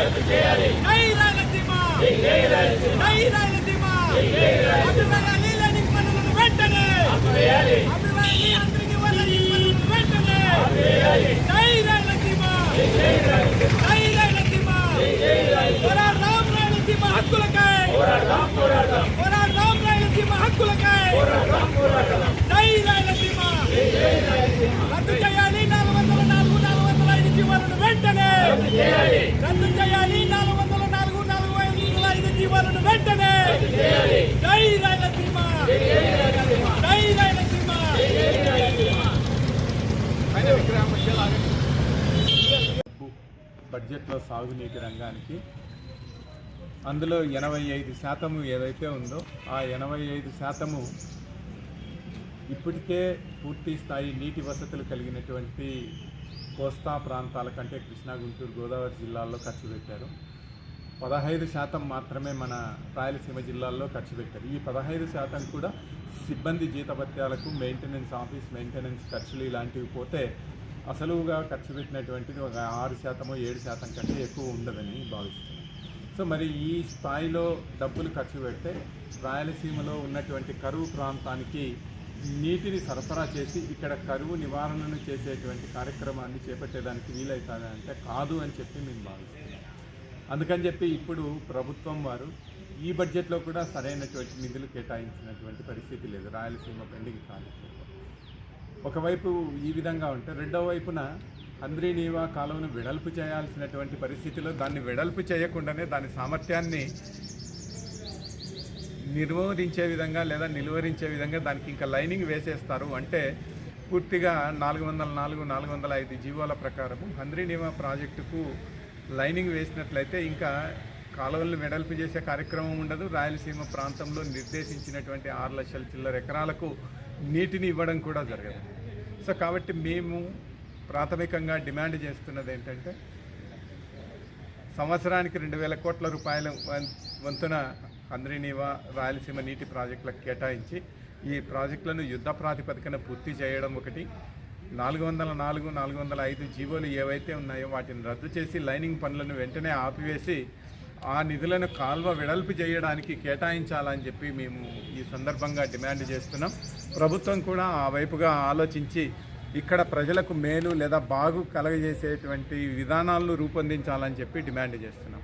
జై రాయలసీమ జై రాయలసీమ అభివృద్ధి లైనింగ్ పనులను వెంటనే అభివృద్ధి అందరికీ వాళ్ళ పనులను వెంటనే జై రాయలసీమ జై రాయలసీమ పోరాడదాం రాయలసీమ హక్కులకై పోరాడదాం రాయలసీమ హక్కులకై జై రాయలసీమ రద్దు చేయాలి నాలుగు వందల నాలుగు నాలుగు వందల ఐదు జీవాలను వెంటనే రద్దు చేయాలి. నాలుగు వందల నాలుగు నాలుగు వందల ఐదు జీవాలను వెంటనే జై రాయలసీమ జై రాయలసీమ బడ్జెట్లో సాగునీటి రంగానికి అందులో ఎనభై ఐదు శాతము ఏదైతే ఉందో ఆ ఎనభై ఐదు శాతము ఇప్పటికే పూర్తి స్థాయి నీటి వసతులు కలిగినటువంటి కోస్తా ప్రాంతాల కంటే కృష్ణా గుంటూరు గోదావరి జిల్లాల్లో ఖర్చు పెట్టారు. పదహైదు శాతం మాత్రమే మన రాయలసీమ జిల్లాల్లో ఖర్చు పెట్టారు. ఈ పదహైదు శాతం కూడా సిబ్బంది జీతభత్యాలకు మెయింటెనెన్స్ ఆఫీస్ మెయింటెనెన్స్ ఖర్చులు ఇలాంటివి పోతే అసలుగా ఖర్చు పెట్టినటువంటిది ఒక ఆరు శాతమో ఏడు శాతం కంటే ఎక్కువ ఉండదని భావిస్తున్నాను సో మరి ఈ స్థాయిలో డబ్బులు ఖర్చు పెడితే రాయలసీమలో ఉన్నటువంటి కరువు ప్రాంతానికి నీటిని సరఫరా చేసి ఇక్కడ కరువు నివారణను చేసేటువంటి కార్యక్రమాన్ని చేపట్టేదానికి వీలవుతుంది అంటే కాదు అని చెప్పి మేము భావిస్తున్నాం. అందుకని చెప్పి ఇప్పుడు ప్రభుత్వం వారు ఈ బడ్జెట్లో కూడా సరైనటువంటి నిధులు కేటాయించినటువంటి పరిస్థితి లేదు. రాయలసీమ పెండింగ్ ప్రాజెక్టులో. ఒకవైపు ఈ విధంగా ఉంటే రెండో వైపున అంద్రీనీవా కాలువను వెడల్పు చేయాల్సినటువంటి పరిస్థితిలో దాన్ని వెడల్పు చేయకుండానే దాని సామర్థ్యాన్ని నిర్వహించే విధంగా లేదా నిలువరించే విధంగా దానికి ఇంకా లైనింగ్ వేసేస్తారు. అంటే పూర్తిగా నాలుగు వందల నాలుగు నాలుగు వందల ఐదు జీవోల ప్రకారము హంద్రీనీవా ప్రాజెక్టుకు లైనింగ్ వేసినట్లయితే ఇంకా కాలువలను వెడల్పు చేసే కార్యక్రమం ఉండదు. రాయలసీమ ప్రాంతంలో నిర్దేశించినటువంటి ఆరు లక్షల చిల్లర ఎకరాలకు నీటిని ఇవ్వడం కూడా జరగదు. సో కాబట్టి మేము ప్రాథమికంగా డిమాండ్ చేస్తున్నది ఏంటంటే సంవత్సరానికి రెండు వేల కోట్ల రూపాయల వం- వంతున అంద్రినీవా రాయలసీమ నీటి ప్రాజెక్టులకు కేటాయించి ఈ ప్రాజెక్టులను యుద్ధ ప్రాతిపదికన పూర్తి చేయడం ఒకటి. నాలుగు వందల నాలుగు నాలుగు వందల ఐదు జీవోలు ఏవైతే ఉన్నాయో వాటిని రద్దు చేసి లైనింగ్ పనులను వెంటనే ఆపివేసి ఆ నిధులను కాల్వ వెడల్పు చేయడానికి కేటాయించాలని చెప్పి మేము ఈ సందర్భంగా డిమాండ్ చేస్తున్నాం. ప్రభుత్వం కూడా ఆ వైపుగా ఆలోచించి ఇక్కడ ప్రజలకు మేలు లేదా బాగు కలగజేసేటువంటి విధానాలను రూపొందించాలని చెప్పి డిమాండ్ చేస్తున్నాం.